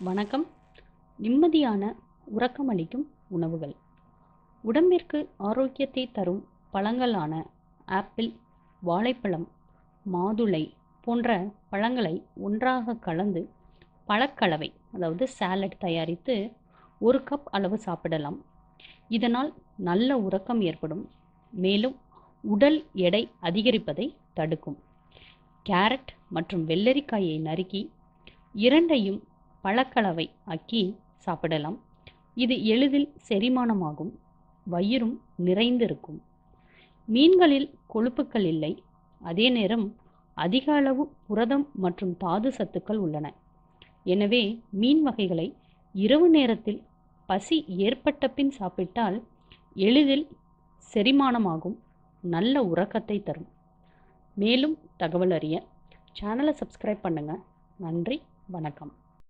வணக்கம். நிம்மதியான உறக்கமளிக்கும் உணவுகள். உடம்பிற்கு ஆரோக்கியத்தை தரும் பழங்களான ஆப்பிள் வாழைப்பழம் மாதுளை போன்ற பழங்களை ஒன்றாக கலந்து பழக்கலவை அதாவது சாலட் தயாரித்து ஒரு கப் அளவு சாப்பிடலாம். இதனால் நல்ல உறக்கம் ஏற்படும். மேலும் உடல் எடை அதிகரிப்பதை தடுக்கும். கேரட் மற்றும் வெள்ளரிக்காயை நறுக்கி இரண்டையும் பழக்கலவை ஆக்கி சாப்பிடலாம். இது எளிதில் செரிமானமாகும். வயிறும் நிறைந்திருக்கும். மீன்களில் கொழுப்புக்கள் இல்லை. அதே நேரம் அதிக அளவு புரதம் மற்றும் தாது சத்துக்கள் உள்ளன. எனவே மீன் வகைகளை இரவு நேரத்தில் பசி ஏற்பட்ட பின் சாப்பிட்டால் எளிதில் செரிமானமாகும். நல்ல உறக்கத்தை தரும். மேலும் தகவல் அறிய சேனலை சப்ஸ்கிரைப் பண்ணுங்கள் நன்றி வணக்கம்.